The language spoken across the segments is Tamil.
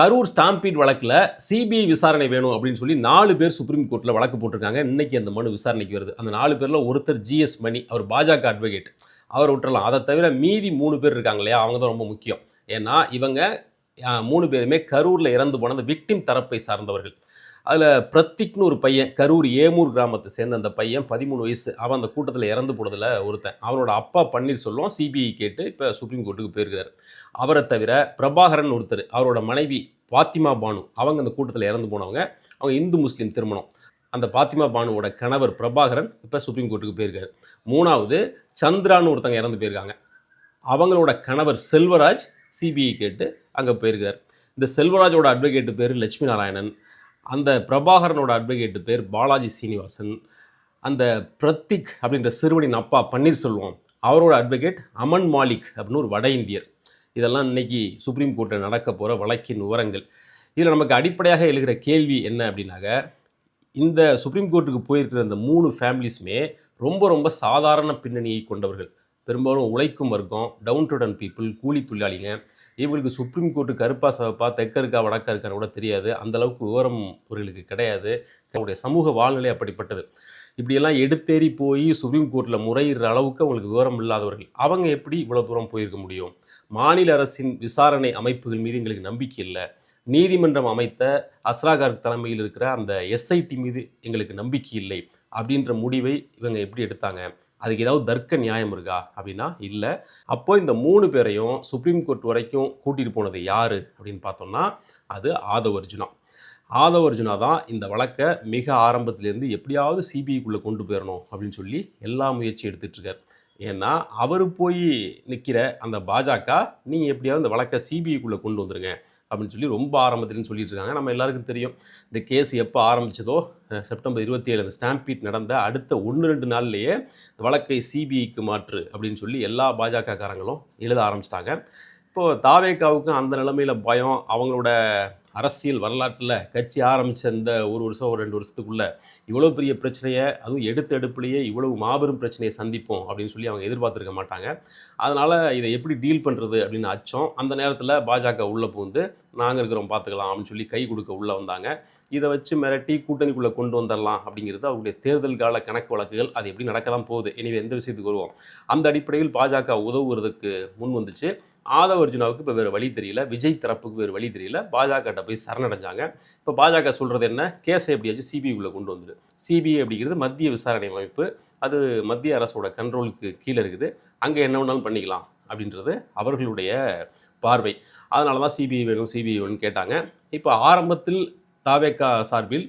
கரூர் ஸ்டாம்பீட் வழக்கில் சிபிஐ விசாரணை வேணும் அப்படின்னு சொல்லி நாலு பேர் சுப்ரீம் கோர்ட்டில் வழக்கு போட்டிருக்காங்க. இன்றைக்கி அந்த மனு விசாரணைக்கு வருது. அந்த நாலு பேரில் ஒருத்தர் ஜிஎஸ் மணி அவர் பாஜக அட்வொகேட் அவர் விட்டுறலாம். அதை தவிர மீதி மூணு பேர் இருக்காங்க இல்லையா? அவங்க தான் ரொம்ப முக்கியம். ஏன்னா இவங்க மூணு பேருமே கரூரில் இறந்து போன அந்த விக்டிம் தரப்பை சார்ந்தவர்கள். அதில் பிரத்திக்னு ஒரு பையன் கரூர் ஏமூர் கிராமத்தை சேர்ந்த அந்த பையன் பதிமூணு வயசு. அவன் அந்த கூட்டத்தில் இறந்து போனதில் ஒருத்தன். அவனோட அப்பா பன்னீர்செல்வம் சிபிஐ கேட்டு இப்போ சுப்ரீம் கோர்ட்டுக்கு போயிருக்காரு. அவரை தவிர பிரபாகரன் ஒருத்தர் அவரோட மனைவி பாத்திமா பானு அவங்க அந்த கூட்டத்தில் இறந்து போனவங்க. அவங்க இந்து முஸ்லீம் திருமணம். அந்த பாத்திமா பானுவோட கணவர் பிரபாகரன் இப்போ சுப்ரீம் கோர்ட்டுக்கு போயிருக்காரு. மூணாவது சந்திரான்னு ஒருத்தங்க இறந்து போயிருக்காங்க. அவங்களோட கணவர் செல்வராஜ் சிபிஐ கேட்டு அங்கே போயிருக்கார். இந்த செல்வராஜோட அட்வொகேட்டு பேர் லட்சுமி நாராயணன். அந்த பிரபாகரனோட அட்வொகேட்டு பேர் பாலாஜி சீனிவாசன். அந்த பிரத்திக் அப்படின்ற சிறுவனின் அப்பா பன்னீர்செல்வம் அவரோட அட்வொகேட் அமன் மாலிக் அப்படின்னு ஒரு வட இந்தியர். இதெல்லாம் இன்னைக்கு சுப்ரீம் கோர்ட்டில் நடக்க போகிற வழக்கின் விவரங்கள். இதில் நமக்கு அடிப்படையாக எழுகிற கேள்வி என்ன அப்படின்னாக்க இந்த சுப்ரீம் கோர்ட்டுக்கு போயிருக்கிற அந்த மூணு ஃபேமிலிஸுமே ரொம்ப ரொம்ப சாதாரண பின்னணியை கொண்டவர்கள். பெரும்பாலும் உழைக்கும் வர்க்கம் டவுன் டு டவுன் பீப்புள் கூலி தொழிலாளிங்க. இவங்களுக்கு சுப்ரீம் கோர்ட்டு கருப்பா சவப்பா தெற்க இருக்கா வடக்க இருக்கான்னு கூட தெரியாது. அந்தளவுக்கு விவரம் இவர்களுக்கு கிடையாது. அவருடைய சமூக வாழ்நிலை அப்படிப்பட்டது. இப்படியெல்லாம் எடுத்தேறி போய் சுப்ரீம் கோர்ட்டில் முறையிடுற அளவுக்கு அவங்களுக்கு விவரம் இல்லாதவர்கள். அவங்க எப்படி இவ்வளோ தூரம் போயிருக்க முடியும்? மாநில அரசின் விசாரணை அமைப்புகள் மீது எங்களுக்கு நம்பிக்கை இல்லை. நீதிமன்றம் அமைத்த அஸ்ராகார் தலைமையில் இருக்கிற அந்த எஸ்ஐடி மீது எங்களுக்கு நம்பிக்கை இல்லை. அப்படின்ற முடிவை இவங்க எப்படி எடுத்தாங்க? அதுக்கு ஏதாவது தர்க்க நியாயம் இருக்கா அப்படின்னா இல்லை. அப்போ இந்த மூணு பேரையும் சுப்ரீம் கோர்ட் வரைக்கும் கூட்டிகிட்டு போனது யார் அப்படின்னு பார்த்தோம்னா அது ஆதவர்ஜுனா அர்ஜுனா. அர்ஜுனா தான் இந்த வழக்கை மிக ஆரம்பத்திலேருந்து எப்படியாவது சிபிஐக்குள்ளே கொண்டு போயிடணும் அப்படின்னு சொல்லி எல்லா முயற்சியும் எடுத்துட்டு இருக்கார். ஏன்னா அவர் போய் நிற்கிற அந்த பாஜக நீங்கள் எப்படியாவது இந்த வழக்கை சிபிஐக்குள்ளே கொண்டு வந்துருங்க. அப்படின்னு சொல்லி ரொம்ப ஆரம்பத்துலன்னு சொல்லிட்டு இருக்காங்க நம்ம எல்லாருக்கும் தெரியும் இந்த கேஸ் எப்போ ஆரம்பிச்சதோ செப்டம்பர் இருபத்தி ஏழு அந்த ஸ்டாம்பீட் நடந்த அடுத்த ஒன்று ரெண்டு நாள்லேயே வழக்கை சிபிஐக்கு மாற்று அப்படின்னு சொல்லி எல்லா பாஜக காரங்களும் எழுத ஆரம்பிச்சிட்டாங்க. இப்போது தாவேக்காவுக்கும் அந்த நிலைமையில் பயம் அவங்களோட அரசியல் வரலாற்றில் கட்சி ஆரம்பித்த இந்த ஒரு வருஷம் ஒரு ரெண்டு வருஷத்துக்குள்ளே இவ்வளோ பெரிய பிரச்சனையை அதுவும் எடுத்த எடுப்புலேயே இவ்வளவு மாபெரும் பிரச்சனையை சந்திப்போம் அப்படின்னு சொல்லி அவங்க எதிர்பார்த்துருக்க மாட்டாங்க. அதனால் இதை எப்படி டீல் பண்ணுறது அப்படின்னு அச்சம். அந்த நேரத்தில் பாஜக உள்ளே பூந்து நாங்கள் இருக்கிறோம் பார்த்துக்கலாம் அப்படின்னு சொல்லி கை கொடுக்க உள்ளே வந்தாங்க. இதை வச்சு மிரட்டி கூட்டணிக்குள்ளே கொண்டு வந்துடலாம் அப்படிங்கிறது அவருடைய தேர்தல் கால கணக்கு வழக்குகள். அது எப்படி நடக்க தான் போகுது? எனவே எந்த விஷயத்துக்கு வருவோம்? அந்த அடிப்படையில் பாஜக உதவுறதுக்கு முன் வந்துச்சு. ஆதவ அர்ஜுனாவுக்கு இப்போ வேறு வழி தெரியல. விஜய் தரப்புக்கு வேறு வழி தெரியல. பாஜகட்ட போய் சரணடைஞ்சாங்க. இப்போ பாஜக சொல்கிறது என்ன? கேஸை எப்படியாச்சும் சிபிஐக்குள்ளே கொண்டு வந்துடு சிபிஐ அப்படிங்கிறது மத்திய விசாரணை அமைப்பு. அது மத்திய அரசோட கண்ட்ரோலுக்கு கீழே இருக்குது. அங்கே என்ன வேணாலும் பண்ணிக்கலாம் அப்படின்றது அவர்களுடைய பார்வை. அதனால தான் சிபிஐ வேணும் சிபிஐ வேணும்னு கேட்டாங்க. இப்போ ஆரம்பத்தில் தாவேக்கா சார்பில்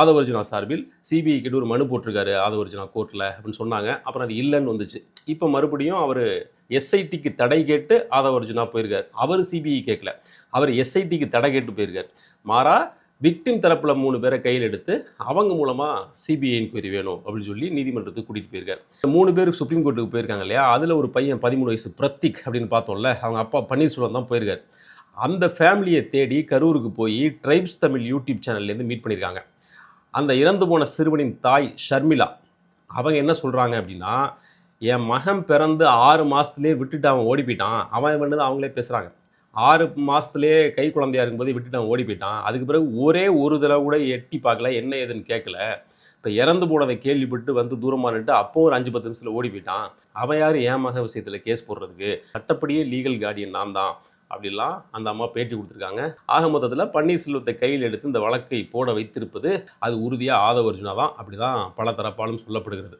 ஆதவர்ஜுனா சார்பில் சிபிஐ கிட்ட ஒரு மனு போட்டிருக்காரு ஆதவர்ஜுனா கோர்ட்டில் அப்படின்னு சொன்னாங்க. அப்புறம் அது இல்லைன்னு வந்துச்சு. இப்போ மறுபடியும் அவர் எஸ்ஐடிக்கு தடை கேட்டு ஆதவர்ஜுனா போயிருக்கார். அவர் சிபிஐ கேட்கல. அவர் எஸ்ஐடிக்கு தடை கேட்டு போயிருக்கார். மாறா விக்டிம் தரப்பில் மூணு பேரை கையில் எடுத்து அவங்க மூலமாக சிபிஐ என்கொயரி வேணும் அப்படின்னு சொல்லி நீதிமன்றத்துக்கு கூட்டிகிட்டு போயிருக்காரு. இந்த மூணு பேருக்கு சுப்ரீம் கோர்ட்டுக்கு போயிருக்காங்க இல்லையா? அதில் ஒரு பையன் பதிமூணு வயசு பிரத்திக் அப்படின்னு பார்த்தோம்ல. அவங்க அப்பா பன்னீர்செல்வம் தான் போயிருக்காரு. அந்த ஃபேமிலியை தேடி கரூருக்கு போய் ட்ரைப்ஸ் தமிழ் யூடியூப் சேனல்லேருந்து மீட் பண்ணியிருக்காங்க. அந்த இறந்து போன சிறுவனின் தாய் ஷர்மிளா. அவங்க என்ன சொல்கிறாங்க அப்படின்னா என் மகன் பிறந்து ஆறு மாதத்துலேயே விட்டுட்டு அவன் ஓடி போயிட்டான் அவன் பண்ணது அவங்களே பேசுகிறாங்க ஆறு மாதத்துலேயே கை குழந்தையா இருக்கும்போது விட்டுட்டு அவன் ஓடி போயிட்டான் அதுக்கு பிறகு ஒரே ஒரு தடவை கூட எட்டி பார்க்கல. என்ன ஏதுன்னு கேட்கல. இப்போ இறந்து போனதை கேள்விப்பட்டு வந்து தூரமாக நின்று அப்போ ஒரு அஞ்சு பத்து நிமிஷத்தில் ஓடி போயிட்டான் அவன் யார்? என் மகன் விஷயத்தில் கேஸ் போடுறதுக்கு. சட்டப்படியே லீகல் கார்டியன் நான் தான் அப்படிலாம் அந்த அம்மா பேட்டி கொடுத்துருக்காங்க. ஆக மொத்தத்தில் பன்னீர்செல்வத்தை கையில் எடுத்து இந்த வழக்கை போட வைத்திருப்பது அது உறுதியாக ஆதவர்ஜுனா தான் அப்படி தான். பல தரப்பாலும் சொல்லப்படுகிறது.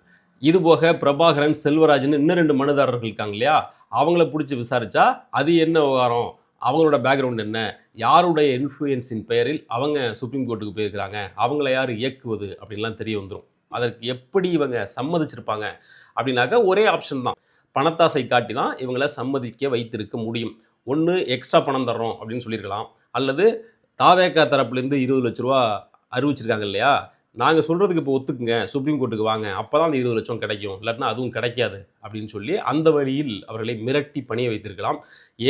இதுபோக பிரபாகரன் செல்வராஜன் இன்னும் ரெண்டு மனுதாரர்கள் இருக்காங்க இல்லையா? அவங்கள பிடிச்சி விசாரித்தா அது என்ன விவகாரம்? அவங்களோட பேக்ரவுண்ட் என்ன? யாருடைய இன்ஃப்ளூயன்ஸின் பெயரில் அவங்க சுப்ரீம் கோர்ட்டுக்கு போயிருக்கிறாங்க? அவங்கள யார் இயக்குவது? அப்படின்லாம் தெரிய வந்துடும் அதற்கு எப்படி இவங்க சம்மதிச்சிருப்பாங்க? அப்படின்னாக்கா ஒரே ஆப்ஷன் தான். பணத்தாசை காட்டி தான் இவங்களை சம்மதிக்க வைத்திருக்க முடியும். ஒன்று எக்ஸ்ட்ரா பணம் தர்றோம் அப்படின்னு சொல்லியிருக்கலாம். அல்லது தாவேக்கா தரப்புலேருந்து இருபது லட்ச ரூபா அறிவிச்சிருக்காங்க இல்லையா? நாங்கள் சொல்கிறதுக்கு இப்போ ஒத்துக்குங்க. சுப்ரீம் கோர்ட்டுக்கு வாங்க. அப்போ தான் அந்த இருபது லட்சம் கிடைக்கும். இல்லாட்டினா அதுவும் கிடைக்காது அப்படின்னு சொல்லி அந்த வழியில் அவர்களை மிரட்டி பணிய வைத்திருக்கலாம்.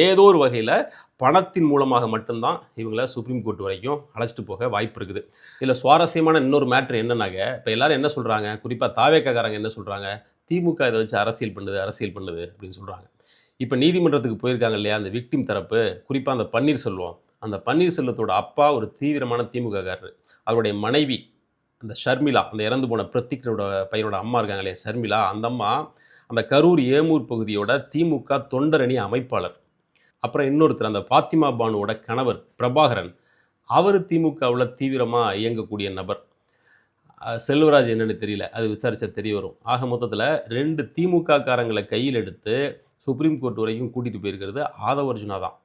ஏதோ ஒரு வகையில் பணத்தின் மூலமாக மட்டும்தான் இவங்களை சுப்ரீம் கோர்ட் வரைக்கும் அழைச்சிட்டு போக வாய்ப்பு இருக்குது. இதில் சுவாரஸ்யமான இன்னொரு மேட்ரு என்னன்னாங்க இப்போ எல்லோரும் என்ன சொல்கிறாங்க குறிப்பாக தாவேக்காரங்க என்ன சொல்கிறாங்க திமுக இதை வச்சு அரசியல் பண்ணுது அரசியல் பண்ணுது அப்படின்னு சொல்கிறாங்க இப்போ நீதிமன்றத்துக்கு போயிருக்காங்க இல்லையா? அந்த விக்டிம் தரப்பு. குறிப்பாக அந்த பன்னீர்செல்வம் அந்த பன்னீர்செல்வத்தோட அப்பா ஒரு தீவிரமான திமுககாரர். அவருடைய மனைவி அந்த ஷர்மிளா அந்த இறந்து போன பிரத்திக்கனோட பையனோட அம்மா இருக்காங்களே ஷர்மிளா அந்த அம்மா அந்த கரூர் ஏமூர் பகுதியோட திமுக தொண்டரணி அமைப்பாளர். அப்புறம் இன்னொருத்தர் அந்த பாத்திமா பானுவோட கணவர் பிரபாகரன். அவர் திமுகவில் தீவிரமாக இயங்கக்கூடிய நபர். செல்வராஜ் என்னென்னு தெரியல. அது விசாரித்தா தெரிய வரும். ஆக மொத்தத்தில் ரெண்டு திமுக காரங்களை கையில் எடுத்து சுப்ரீம் கோர்ட் வரைக்கும் கூட்டிகிட்டு போயிருக்கிறது ஆதவர்ஜுனா தான்.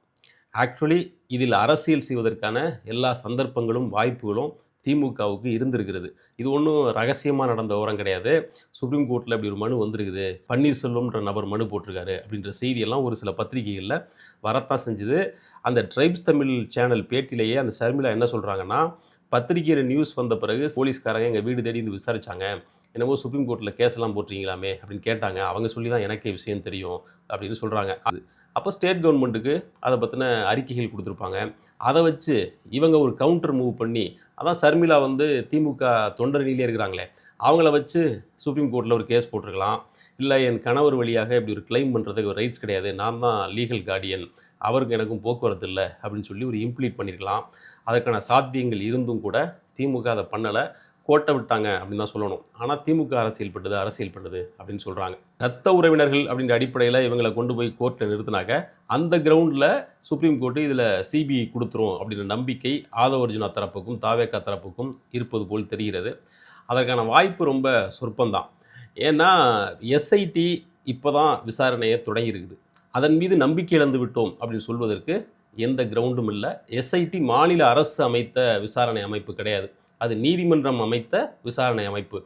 ஆக்சுவலி இதில் அரசியல் செய்வதற்கான எல்லா சந்தர்ப்பங்களும் வாய்ப்புகளும் திமுகவுக்கு இருந்திருக்கிறது. இது ஒன்றும் ரகசியமாக நடந்த விவரம் கிடையாது. சுப்ரீம் கோர்ட்டில் இப்படி ஒரு மனு வந்திருக்குது. பன்னீர்செல்வம்ன்ற நபர் மனு போட்டிருக்காரு அப்படின்ற செய்தியெல்லாம் ஒரு சில பத்திரிகைகளில் வரத்தான் செஞ்சுது. அந்த ட்ரைப்ஸ் தமிழ் சேனல் பேட்டிலேயே அந்த ஷர்மிளா என்ன சொல்கிறாங்கன்னா பத்திரிகையில் நியூஸ் வந்த பிறகு போலீஸ்காரங்க எங்கள் வீடு தேடி வந்து விசாரித்தாங்க என்னவோ சுப்ரீம் கோர்ட்டில் கேஸ்லாம் போட்டிருக்கீங்களாமே அப்படின்னு கேட்டாங்க. அவங்க சொல்லி தான் எனக்கே விஷயம் தெரியும் அப்படின்னு சொல்கிறாங்க அது அப்போ ஸ்டேட் கவர்மெண்ட்டுக்கு அதை பற்றின அறிக்கைகள் கொடுத்துருப்பாங்க. அதை வச்சு இவங்க ஒரு கவுண்டர் மூவ் பண்ணி அதான் சர்மிளா வந்து திமுக தொண்டரணியிலே இருக்கிறாங்களே அவங்கள வச்சு சுப்ரீம் கோர்ட்டில் ஒரு கேஸ் போட்டிருக்கலாம். இல்லை என் கணவர் வழியாக இப்படி ஒரு கிளைம் பண்ணுறதுக்கு ஒரு ரைட்ஸ் கிடையாது. நான் தான் லீகல் கார்டியன் அவருக்கு எனக்கும் போக்குவரத்து இல்லை அப்படின்னு சொல்லி ஒரு இம்ப்ளீட் பண்ணியிருக்கலாம் அதற்கான சாத்தியங்கள் இருந்தும் கூட திமுக அதை பண்ணலை. கோட்டை விட்டாங்க அப்படின்னு தான் சொல்லணும். ஆனால் திமுக அரசியல் பட்டது அரசியல் பட்டது அப்படின்னு சொல்கிறாங்க ரத்த உறவினர்கள் அப்படின்ற அடிப்படையில் இவங்களை கொண்டு போய் கோர்ட்டில் நிறுத்தினாக்க அந்த கிரவுண்டில் சுப்ரீம் கோர்ட்டு இதில் சிபிஐ கொடுத்துரும் அப்படின்ற நம்பிக்கை ஆதவர்ஜுனா தரப்புக்கும் தாவேக்கா தரப்புக்கும் இருப்பது போல் தெரிகிறது. அதற்கான வாய்ப்பு ரொம்ப சொற்பந்தான். ஏன்னா எஸ்ஐடி இப்போ தான் விசாரணையை தொடங்கியிருக்குது அதன் மீது நம்பிக்கை இழந்து விட்டோம் அப்படின்னு சொல்வதற்கு எந்த கிரவுண்டும் இல்லை. எஸ்ஐடி மாநில அரசு அமைத்த விசாரணை அமைப்பு கிடையாது. அது நீதிமன்றம் அமைத்த விசாரணை அமைப்பு.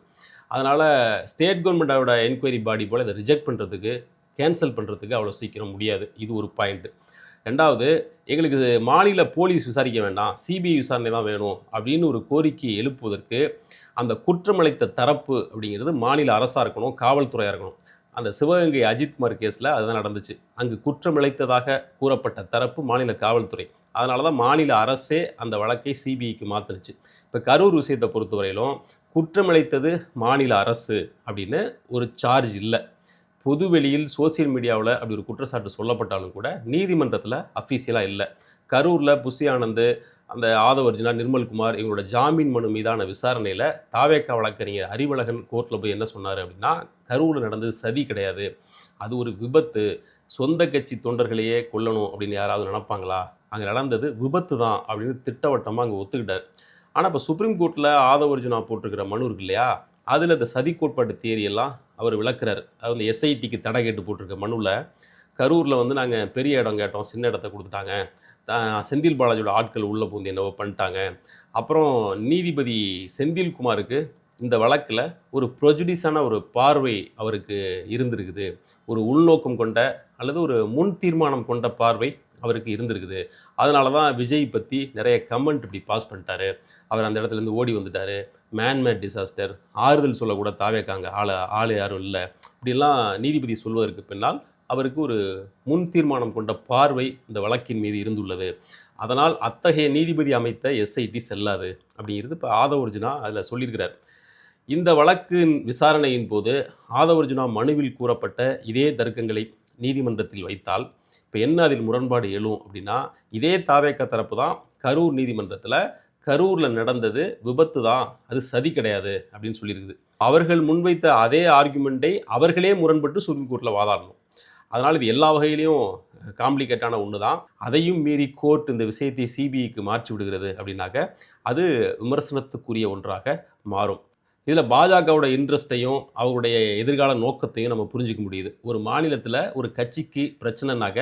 அதனால் ஸ்டேட் கவர்மெண்ட்டோட என்கொயரி பாடி போல் இதை ரிஜெக்ட் பண்ணுறதுக்கு கேன்சல் பண்ணுறதுக்கு அவ்வளோ சீக்கிரம் முடியாது. இது ஒரு பாயிண்ட்டு ரெண்டாவது எங்களுக்கு மாநில போலீஸ் விசாரிக்க வேண்டாம். சிபிஐ விசாரணை தான் வேணும் அப்படின்னு ஒரு கோரிக்கையை எழுப்புவதற்கு அந்த குற்றமளித்த தரப்பு அப்படிங்கிறது மாநில அரசாக இருக்கணும் காவல்துறையாக இருக்கணும். அந்த சிவகங்கை அஜித்குமார் கேஸில் அதுதான் நடந்துச்சு. அங்கு குற்றமிழைத்ததாக கூறப்பட்ட தரப்பு மாநில காவல்துறை. அதனால தான் மாநில அரசே அந்த வழக்கை சிபிஐக்கு மாற்றுனுச்சு இப்போ கரூர் விஷயத்தை பொறுத்தவரையிலும் குற்றமளித்தது மாநில அரசு அப்படின்னு ஒரு சார்ஜ் இல்லை. பொது வெளியில் சோசியல் மீடியாவில் அப்படி ஒரு குற்றச்சாட்டு சொல்லப்பட்டாலும் கூட நீதிமன்றத்தில் அஃபீஷியலாக இல்லை. கரூரில் புஷி ஆனந்த் அந்த ஆதவர்ஜுனா நிர்மல்குமார் இவங்களோட ஜாமீன் மனு மீதான விசாரணையில் தாவேக்கா வழக்கறிஞர் அறிவழகன் கோர்ட்டில் போய் என்ன சொன்னார் அப்படின்னா கரூரில் நடந்தது சதி கிடையாது. அது ஒரு விபத்து. சொந்த கட்சி தொண்டர்களையே கொல்லணும் அப்படின்னு யாராவது நினைப்பாங்களா? அங்கே நடந்தது விபத்து தான் அப்படின்னு திட்டவட்டமாக அங்கே ஒத்துக்கிட்டார். ஆனால் இப்போ சுப்ரீம் கோர்ட்டில் ஆதவர்ஜுனா போட்டிருக்கிற மனு இருக்கு இல்லையா? அதில் இந்த சதி கோட்பாட்டு தியரியெல்லாம் அவர் விளக்குறார். அது வந்து எஸ்ஐடிக்கு தடை கேட்டு போட்டிருக்க மனுவில் கரூரில் வந்து நாங்கள் பெரிய இடம் கேட்டோம். சின்ன இடத்த கொடுத்துட்டாங்க. செந்தில் பாலாஜியோட ஆட்கள் உள்ளே பூந்து என்னவோ பண்ணிட்டாங்க. அப்புறம் நீதிபதி செந்தில்குமாருக்கு இந்த வழக்கில் ஒரு ப்ரொஜுடிஸான ஒரு பார்வை அவருக்கு இருந்திருக்குது. ஒரு உள்நோக்கம் கொண்ட அல்லது ஒரு முன் தீர்மானம் கொண்ட பார்வை அவருக்கு இருந்திருக்குது. அதனால தான் விஜய் பற்றி நிறைய கமெண்ட் இப்படி பாஸ் பண்ணிட்டாரு. அவர் அந்த இடத்துல இருந்து ஓடி வந்துட்டாரு. மேன்மேட் டிசாஸ்டர் ஆறுதல் சொல்லக்கூட தாவேக்காங்க. ஆள் ஆள் யாரும் இல்லை. இப்படிலாம் நீதிபதி சொல்வதற்கு பின்னால் அவருக்கு ஒரு முன் தீர்மானம் கொண்ட பார்வை இந்த வழக்கின் மீது இருந்துள்ளது. அதனால் அத்தகைய நீதிபதி அமைத்த எஸ்ஐடி செல்லாது அப்படிங்கிறது இப்போ ஆதவர்ஜுனா அதில் சொல்லியிருக்கிறார். இந்த வழக்கின் விசாரணையின் போது ஆதவர்ஜுனா மனுவில் கூறப்பட்ட இதே தர்க்கங்களை நீதிமன்றத்தில் வைத்தால் இப்போ என்ன அதில் முரண்பாடு எழும் அப்படின்னா இதே தாவேக்க தரப்பு தான் கரூர் நீதிமன்றத்தில் கரூரில் நடந்தது விபத்து தான் அது சதி கிடையாது அப்படின்னு சொல்லியிருக்குது. அவர்கள் முன்வைத்த அதே ஆர்குமெண்ட்டை அவர்களே முரண்பட்டு சுப்ரீம் கோர்ட்டில் வாதாடணும். அதனால் இது எல்லா வகையிலையும் காம்ப்ளிகேட்டான ஒன்று தான் அதையும் மீறி கோர்ட் இந்த விஷயத்தை சிபிஐக்கு மாற்றி விடுகிறது அப்படின்னாக்க அது விமர்சனத்துக்குரிய ஒன்றாக மாறும். இதில் பாஜகவோட இன்ட்ரெஸ்ட்டையும் அவருடைய எதிர்கால நோக்கத்தையும் நம்ம புரிஞ்சிக்க முடியுது. ஒரு மாநிலத்தில் ஒரு கட்சிக்கு பிரச்சனைனாக்க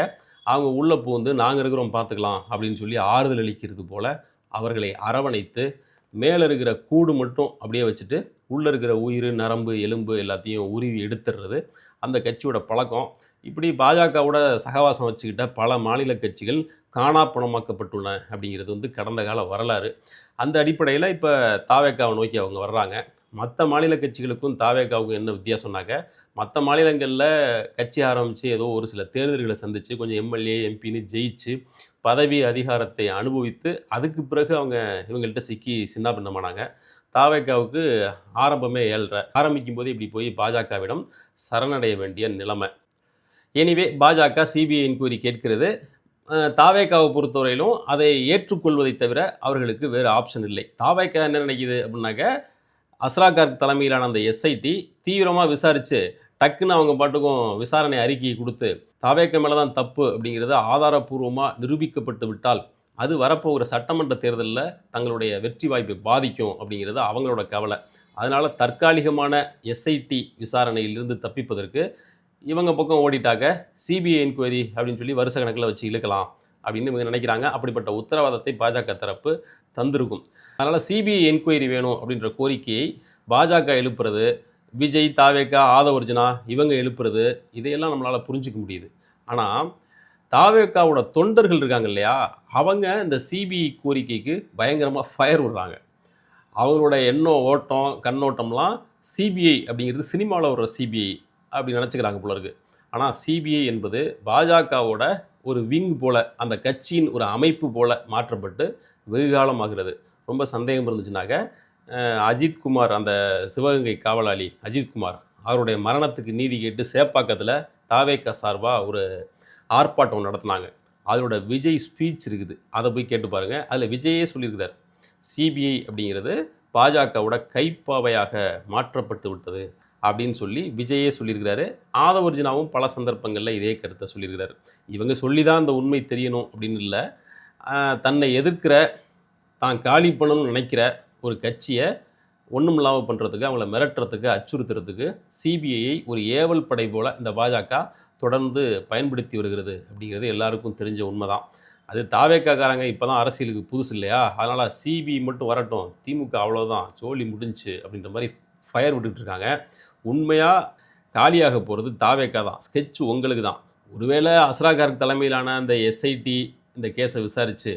அவங்க உள்ளே பூந்து நாங்கள் இருக்கிறோம் பார்த்துக்கலாம் அப்படின்னு சொல்லி ஆறுதல் அளிக்கிறது போல் அவர்களை அரவணைத்து மேலே இருக்கிற கூடு மட்டும் அப்படியே வச்சுட்டு உள்ளே இருக்கிற உயிர் நரம்பு எலும்பு எல்லாத்தையும் உருவி எடுத்துடுறது. அந்த கட்சியோட பழக்கம். இப்படி பாஜகவோட சகவாசம் வச்சுக்கிட்ட பல மாநில கட்சிகள் காணாப்பணமாக்கப்பட்டுள்ளன அப்படிங்கிறது வந்து கடந்த கால வரலாறு. அந்த அடிப்படையில் இப்போ தாவேக்காவை நோக்கி அவங்க வர்றாங்க. மற்ற மாநில கட்சிகளுக்கும் தாவேக்காவுக்கும் என்ன வித்தியாசம்னாக்க மற்ற மாநிலங்களில் கட்சி ஆரம்பித்து ஏதோ ஒரு சில தேர்தல்களை சந்தித்து கொஞ்சம் எம்எல்ஏ எம்பின்னு ஜெயிச்சு பதவி அதிகாரத்தை அனுபவித்து அதுக்கு பிறகு அவங்க இவங்கள்ட்ட சிக்கி சின்னாபின்னமானாங்க. தாவேக்காவுக்கு ஆரம்பமே ஏழ்ற ஆரம்பிக்கும் போது இப்படி போய் பாஜகவிடம் சரணடைய வேண்டிய நிலைமை. எனிவே பாஜக சிபிஐ என்கொயரி கேட்கிறது தாவேக்காவை பொறுத்தவரையிலும் அதை ஏற்றுக்கொள்வதை தவிர அவர்களுக்கு வேறு ஆப்ஷன் இல்லை. தாவேக்கா என்ன நினைக்கிது அப்படின்னாக்க அஸ்ராகார் தலைமையிலான அந்த எஸ்ஐடி தீவிரமாக விசாரித்து டக்குன்னு அவங்க பாட்டுக்கும் விசாரணை அறிக்கையை கொடுத்து தாவேக்க மேலே தான் தப்பு அப்படிங்கிறது ஆதாரப்பூர்வமாக நிரூபிக்கப்பட்டு விட்டால் அது வரப்போகிற சட்டமன்ற தேர்தலில் தங்களுடைய வெற்றி வாய்ப்பை பாதிக்கும் அப்படிங்கிறது அவங்களோட கவலை. அதனால் தற்காலிகமான எஸ்ஐடி விசாரணையிலிருந்து தப்பிப்பதற்கு இவங்க பக்கம் ஓடிட்டாக்க சிபிஐ என்கொயரி அப்படின்னு சொல்லி வருஷ கணக்கில் வச்சு இழுக்கலாம் அப்படின்னு இவங்க நினைக்கிறாங்க. அப்படிப்பட்ட உத்தரவாதத்தை பாஜக தரப்பு தந்திருக்கும். அதனால் சிபிஐ என்கொயரி வேணும் அப்படின்ற கோரிக்கையை பாஜக எழுப்புறது விஜய் தாவேக்கா ஆதவர்ஜுனா இவங்க எழுப்புறது இதையெல்லாம் நம்மளால் புரிஞ்சிக்க முடியுது. ஆனால் தாவேக்காவோட தொண்டர்கள் இருக்காங்க இல்லையா? அவங்க இந்த சிபிஐ கோரிக்கைக்கு பயங்கரமாக ஃபயர் விடுறாங்க. அவங்களோட எண்ணம் ஓட்டம் கண்ணோட்டம்லாம் சிபிஐ அப்படிங்கிறது சினிமாவில் வர்ற சிபிஐ அப்படி நினச்சிக்கிறாங்க போல இருக்கு. ஆனால் சிபிஐ என்பது பாஜகவோட ஒரு விங் போல் அந்த கட்சியின் ஒரு அமைப்பு போல் மாற்றப்பட்டு வெகுகாலமாகிறது. ரொம்ப சந்தேகம் இருந்துச்சுனாக்க அஜித்குமார் அந்த சிவகங்கை காவலாளி அஜித்குமார் அவருடைய மரணத்துக்கு நீதி கேட்டு சேப்பாக்கத்தில் தாவேக்கா சார்பாக ஒரு ஆர்ப்பாட்டம் நடத்தினாங்க. அதோட விஜய் ஸ்பீச் இருக்குது. அதை போய் கேட்டு பாருங்கள் அதில் விஜயே சொல்லியிருக்கிறார். சிபிஐ அப்படிங்கிறது பாஜகவோட கைப்பாவையாக மாற்றப்பட்டு விட்டது அப்படின்னு சொல்லி விஜயே சொல்லியிருக்கிறாரு. ஆதவர்ஜுனாவும் பல சந்தர்ப்பங்களில் இதே கருத்தை சொல்லியிருக்கிறார். இவங்க சொல்லி தான் அந்த உண்மை தெரியணும் அப்படின்னு இல்லை. தன்னை எதிர்க்கிற தான் காலி பண்ணணும்னு நினைக்கிற ஒரு கட்சியை ஒன்றும் இல்லாமல் பண்ணுறதுக்கு அவங்கள மிரட்டுறதுக்கு அச்சுறுத்துறதுக்கு சிபிஐயை ஒரு ஏவல் படை போல் இந்த பாஜக தொடர்ந்து பயன்படுத்தி வருகிறது அப்படிங்கிறது எல்லாருக்கும் தெரிஞ்ச உண்மை தான் அது தாவேக்காக்காரங்க இப்போ தான் அரசியலுக்கு புதுசு இல்லையா? அதனால் சிபிஐ மட்டும் வரட்டும். திமுக அவ்வளோதான் ஜோலி முடிஞ்சுச்சு அப்படின்ற மாதிரி ஃபயர் விட்டுட்டு இருக்காங்க. உண்மையாக காலியாக போகிறது தாவேக்கா தான் ஸ்கெட்ச் உங்களுக்கு தான் ஒருவேளை அஸ்ராகார்க் தலைமையிலான அந்த எஸ்ஐடி இந்த கேஸை விசாரித்து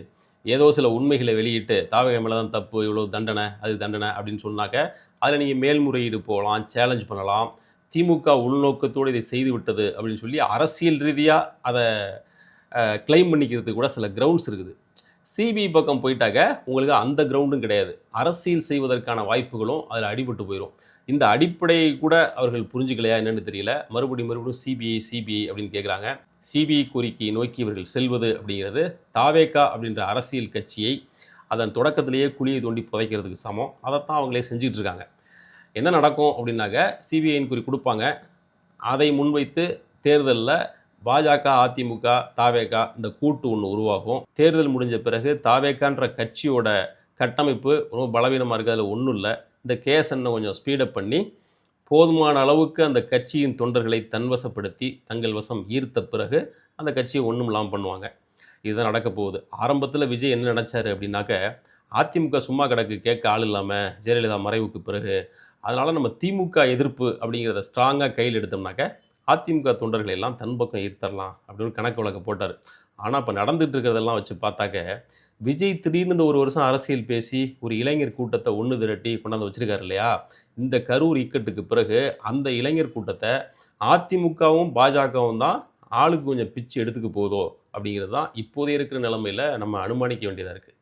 ஏதோ சில உண்மைகளை வெளியிட்டு தாவக மேலே தான் தப்பு இவ்வளோ தண்டனை அது தண்டனை அப்படின்னு சொன்னாக்க அதில் நீங்கள் மேல்முறையீடு போகலாம் சேலஞ்ச் பண்ணலாம். திமுக உள்நோக்கத்தோடு இதை செய்து விட்டது அப்படின்னு சொல்லி அரசியல் ரீதியாக அதை கிளைம் பண்ணிக்கிறதுக்கு கூட சில கிரவுண்ட்ஸ் இருக்குது. சிபிஐ பக்கம் போயிட்டாக்க உங்களுக்கு அந்த கிரவுண்டும் கிடையாது. அரசியல் செய்வதற்கான வாய்ப்புகளும் அதில் அடிபட்டு போயிடும் இந்த அடிப்படையை கூட அவர்கள் புரிஞ்சுக்கலையா என்னென்னு தெரியல. மறுபடியும் மறுபடியும் சிபிஐ சிபிஐ அப்படின்னு கேட்குறாங்க சிபிஐ கோரிக்கையை நோக்கி இவர்கள் செல்வது அப்படிங்கிறது தாவேகா அப்படின்ற அரசியல் கட்சியை அதன் தொடக்கத்திலேயே குழியை தோண்டி புதைக்கிறதுக்கு சமம். அதைத்தான் அவங்களே செஞ்சிகிட்ருக்காங்க இருக்காங்க. என்ன நடக்கும் அப்படின்னாக்க சிபிஐ இன்குறி கொடுப்பாங்க. அதை முன்வைத்து தேர்தலில் பாஜக அதிமுக தாவேகா இந்த கூட்டு ஒன்று உருவாகும். தேர்தல் முடிஞ்ச பிறகு தாவேகான்ற கட்சியோட கட்டமைப்பு ரொம்ப பலவீனமாக இருக்குது அதில் ஒன்றும் இல்லை. இந்த கேஸ் என்ன கொஞ்சம் ஸ்பீடப் பண்ணி போதுமான அளவுக்கு அந்த கட்சியின் தொண்டர்களை தன்வசப்படுத்தி தங்கள் வசம் ஈர்த்த பிறகு அந்த கட்சியை ஒன்றும் இல்லாமல் பண்ணுவாங்க. இதுதான் நடக்க போகுது. ஆரம்பத்தில் விஜய் என்ன நினச்சாரு அப்படின்னாக்க அதிமுக சும்மா கிடக்கு கேட்க ஆள் இல்லாமல் ஜெயலலிதா மறைவுக்கு பிறகு அதனால் நம்ம திமுக எதிர்ப்பு அப்படிங்கிறத ஸ்ட்ராங்காக கையில் எடுத்தோம்னாக்க அதிமுக தொண்டர்களை எல்லாம் தன் பக்கம் ஈர்த்தரலாம் அப்படின்னு கணக்கு வழக்கு போட்டார். ஆனால் இப்போ நடந்துகிட்டு இருக்கிறதெல்லாம் வச்சு பார்த்தாக்க விஜய் திடீர்னு இந்த ஒரு வருஷம் அரசியல் பேசி ஒரு இளைஞர் கூட்டத்தை ஒன்று திரட்டி கொண்டாந்து வச்சுருக்காரு இல்லையா? இந்த கரூர் இக்கட்டுக்கு பிறகு அந்த இளைஞர் கூட்டத்தை அதிமுகவும் பாஜகவும் தான் ஆளுக்கு கொஞ்சம் பிச்சு எடுத்துக்க போதோ அப்படிங்கிறது தான் இப்போதைய இருக்கிற நிலமையில நம்ம அனுமானிக்க வேண்டியதாக இருக்குது